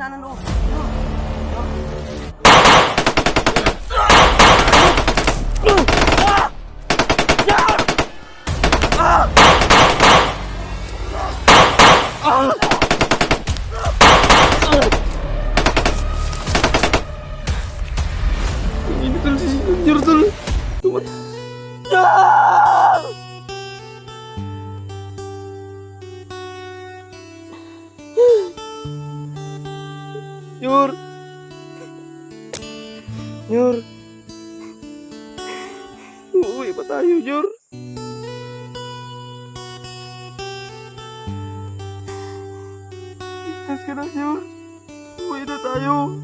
hinaan Jur. Uuwi pa tayo, Jur. Ligtas ka na, Jur. Uwi na tayo.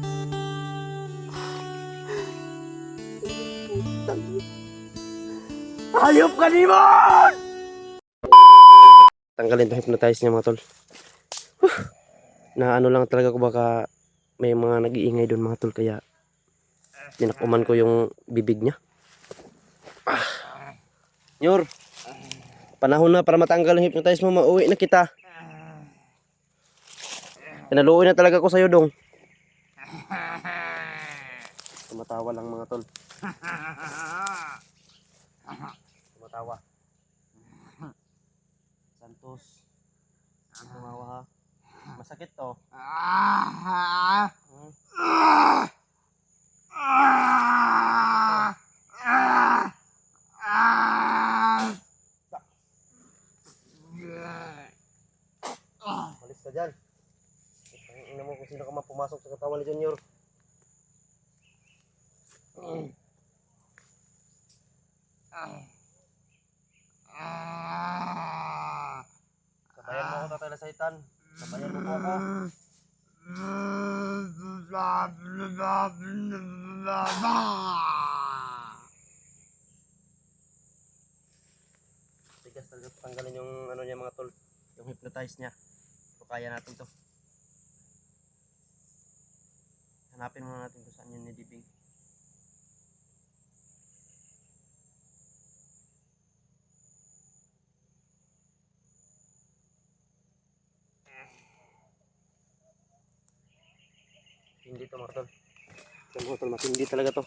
Hayop ka, Demon! Tanggalin to hypnotize niya mga tol. Huh. Na ano lang talaga ko baka may mga nag-iingay doon mga tol kaya tinakuman ko yung bibig niya. Ah. Nyor, panahon na para matanggal yung hypnotize mo, mauwi na kita. Pinaluoy na talaga ko sa'yo dong. Tumatawa lang mga tol. Tumatawa. Santos. Tumawa ha. Masakit to. Hmm? Malis ka dyan. Tingnan mo kung sino ka man pumasok sa katawan ni Junior. Sabayan mo ako tatay Saitan. Sabayan mo po ako. Tigas talaga tanggalin yung ano niya mga tol. Yung hypnotize niya. So kaya natin to. Hanapin muna natin kung saan yun nilibing. Hindi to mga tol. Ito mga tol, matindi talaga to.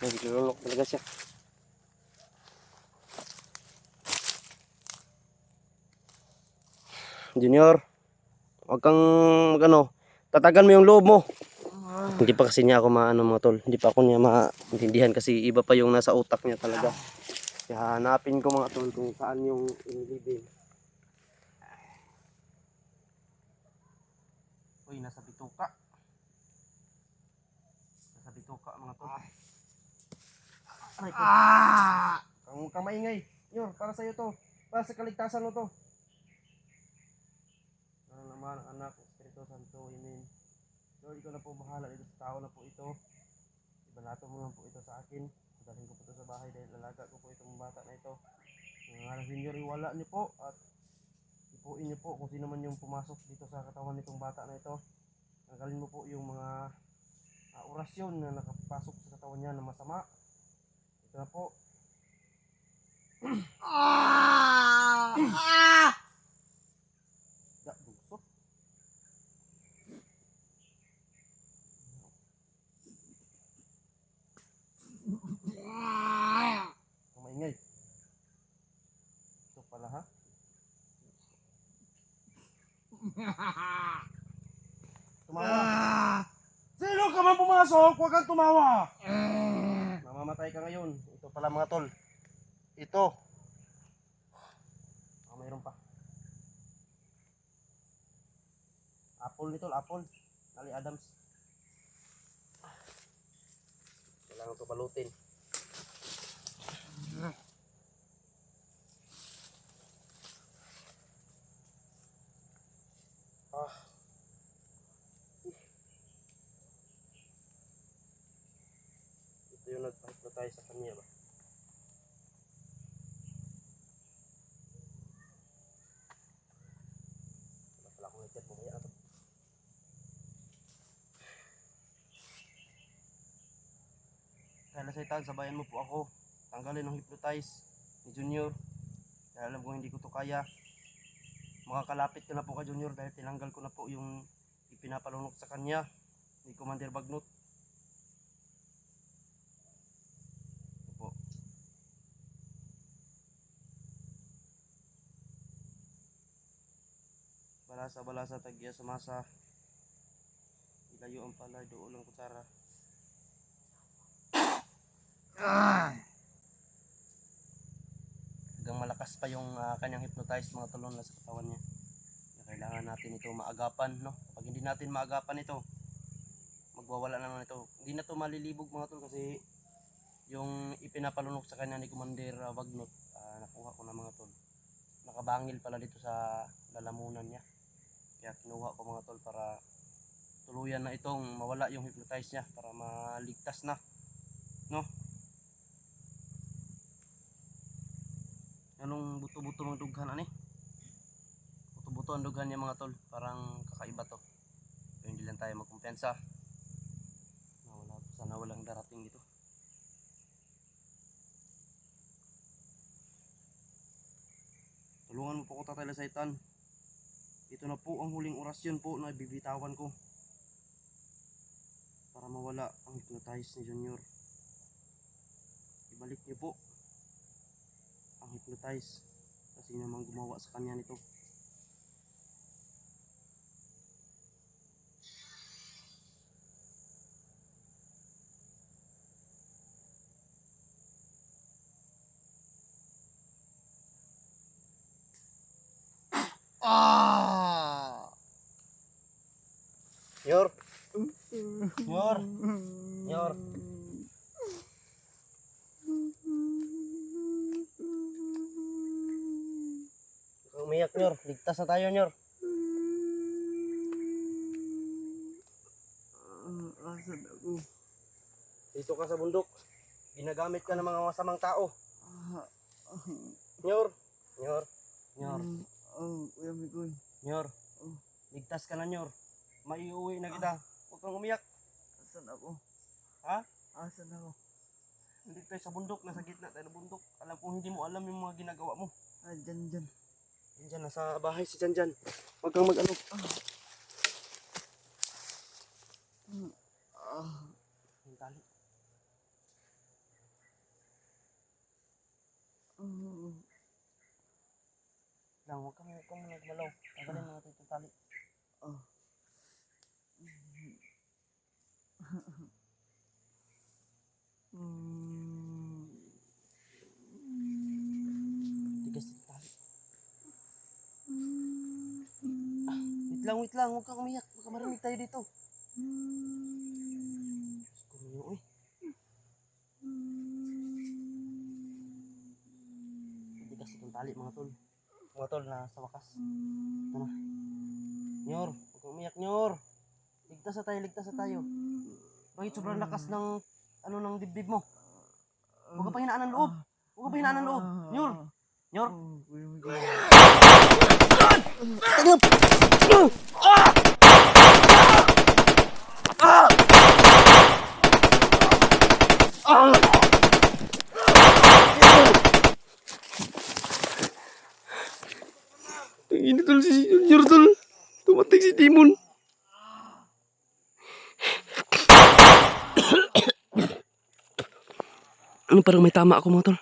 Naglulok talaga siya. Junior, wag kang magano, tatagan mo yung loob mo. Hindi pa kasi niya ako maano mga tol. Hindi pa ako niya maintindihan kasi iba pa yung nasa utak niya talaga. Kaya hanapin ko mga tol kung saan yung inilibing. Uy, nasa bituka. Bituka mga tol. Aray ko. Kang huwag kang maingay. Yor, para sa'yo to. Para sa kaligtasan mo to. Ano naman, anak, Espiritu Santo, Amen. Lord, ikaw na po bahala dito sa tao na po ito. Ibanato mo lang po ito sa akin. Dalhin ko po ito sa bahay dahil lalaga ko po itong bata na ito. Ang ngalan Senyor, iwala niyo po at ipuin niyo po kung sino man yung pumasok dito sa katawan nitong bata na ito. Tanggalin mo po yung mga ah, orasyon na nakapasok sa katawan niya na masama. Ito na po. Da, bugso. Ang maingay. Ito pala ha. Tumawa. Sino ka man pumasok? Huwag kang tumawa! Mamamatay ka ngayon. Ito pala mga tol. Ito. Ah, mayroon pa. Apple nito, apple. Nali Adams. Kailangan ito balutin. Ah. Ito nagpa-hypnotize sa kanya ba? Wala pala akong headset mamaya na to. Kaya Saitan, sabayan mo po ako. Tanggalin ang hypnotize ni Junior. Kaya alam ko hindi ko to kaya. Makakalapit ko na po kay Junior dahil tinanggal ko na po yung ipinapalunok sa kanya ni Commander Bagnot. Balasa balasa tagya sa masa. Ilayo ang palay doon lang kutsara. Hanggang malakas pa yung ah, kanyang hypnotize mga tulon na sa katawan niya. Kailangan natin ito maagapan, no? Pag hindi natin maagapan ito, magwawala naman ito. Hindi na to malilibog mga tol kasi yung ipinapalunok sa kanya ni Commander uh, Wagnot, ah, nakuha ko na mga tol. Nakabangil pala dito sa lalamunan niya. Kaya kinuha ko mga tol para tuluyan na itong mawala yung hypnotize niya para maligtas na. No? Anong buto-buto ng dughan ani? Buto-buto ang dughan niya mga tol. Parang kakaiba to. Pero hindi lang tayo magkumpensa. Nawala, sana walang darating dito. Tulungan mo po ko tatay Saitan. Ito na po ang huling orasyon po na bibitawan ko. Para mawala ang hypnotize ni Junior. Ibalik niyo po ang hypnotize kasi naman gumawa sa kanya nito. Ah! Yor! Yor! Yor! Umiyak, Nyor. Ligtas na tayo, Nyor. Asan ako? Dito ka sa bundok. Ginagamit ka ng mga masamang tao. Nyor! Nyor! Nyor! Oh, Kuya. Nyor! Ligtas ka na, Nyor. Maiuwi na kita. Huwag kang umiyak. Asan ako? Ha? Asan ako? Hindi tayo sa bundok. Nasa gitna tayo ng bundok. Alam kong hindi mo alam yung mga ginagawa mo. Ah, dyan, dyan. Diyan, nasa bahay si Janjan. Huwag kang mag-ano. Ah, Yung tali. ah, Lang, huwag kang, huwag kang nagmalaw. Tanggalin mo natin itong tali. ah. Tigas yung tali. Ah, wait lang, wait lang. Huwag kang umiyak. Baka marinig tayo dito. Kumiyo, uy. Tigas itong tali, mga tol. Mga tol, na sa wakas. Ito na. Nyor, huwag kang umiyak, Nyor. Ligtas na tayo, ligtas na tayo. Bakit sobrang lakas ng, ano, ng dibdib mo? Huwag ka pa hinaan ng loob. Huwag ka pa hinaan ng loob. Nyor, Nyor. Oh, Kuya Mikoy. Ini tol si Junior tol. Tumating si Timon. Ano parang may tama ako mga tol.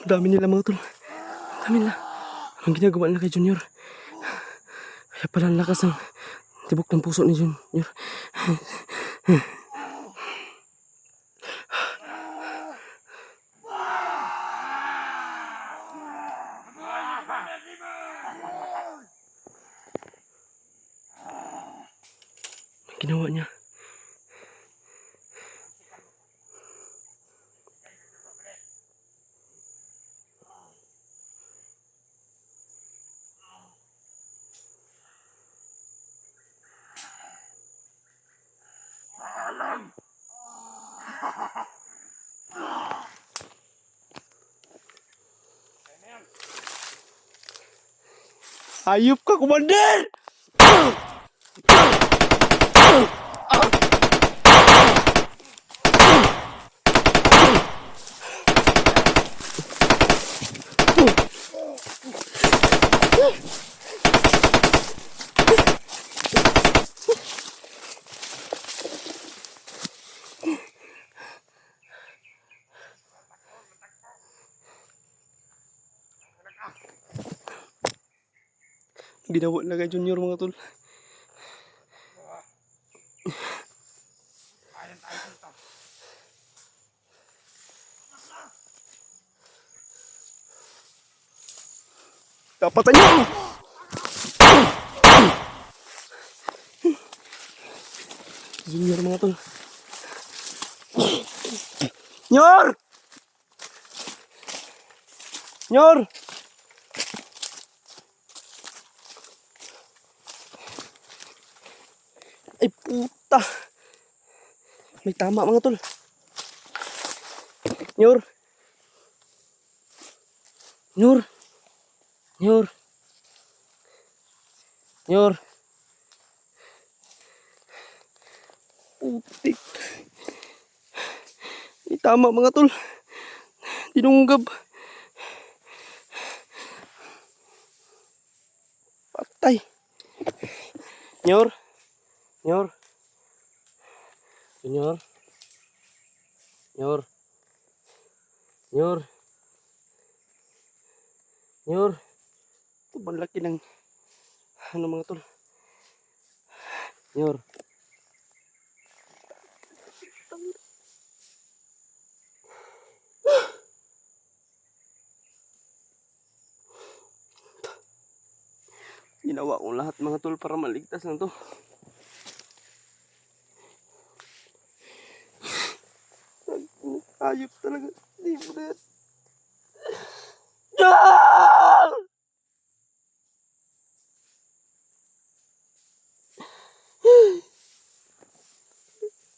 Ang dami nila mga tol. Ang dami nila. Anong ginagawa nila kay Junior? Kaya pala ang lakas ng tibok ng puso ni Junior. Ginawa niya. Ayup ka, Commander! Ginawa na kay Junior mga tol. Kapatan niyo! Junior mga tol. Nyor! Nyor! Ay puta! May tama mga tol. Nyor! Nyor! Nyor! Nyor! Putik! May tama mga tol. Dinunggab. Patay. Nyor. Nyor. Nyor. Nyor. Nyor. Nyor. Ito ba laki ng ano mga tol? Nyor. Ginawa ko lahat mga tol para maligtas na to. Ayop talaga. Hindi mo na yan. Ah!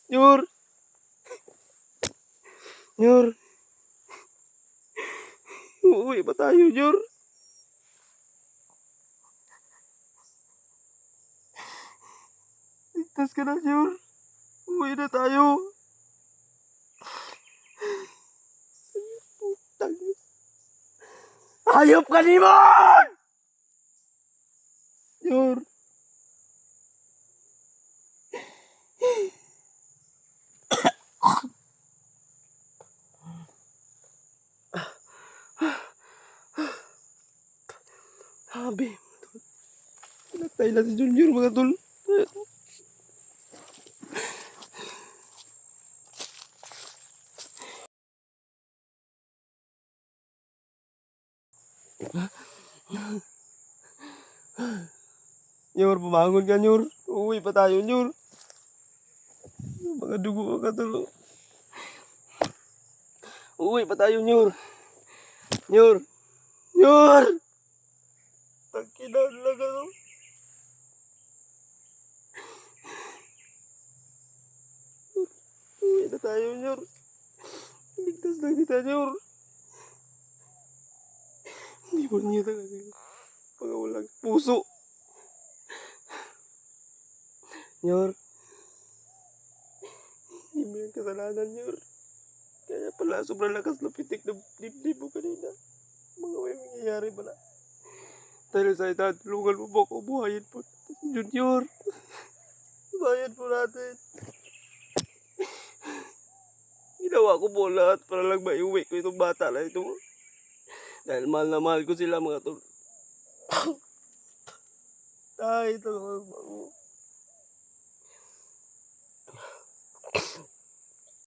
Nyor! Nyor! Uuwi ba tayo, Nyor? Ligtas ka na, Nyor. Uwi na tayo. Hayop ka, Nimon! Nyor. Sabi, Pinatay na si Junior mga tol. Nyor, bumangon ka, Nyor. Uwi pa tayo, Nyor. Mga dugo ka, tol. Uwi pa tayo, Nyor. Nyor. Nyor! Tangkinan lang ako. Uwi na tayo, Nyor. Ligtas lang kita, Nyor. Hindi mo niya talaga yun. Mga walang puso. Nyor. Hindi mo yung kasalanan, Nyor. Kaya pala sobrang lakas ng pitik ng dibdib mo kanina. Mga may mangyayari pala. Dahil sa ita, tulungan mo po ako buhayin po natin Junior. Buhayin po natin. Ginawa ko po lahat para lang maiuwi ko itong bata na ito. Dahil mahal na mahal ko sila mga tol. Mo ako.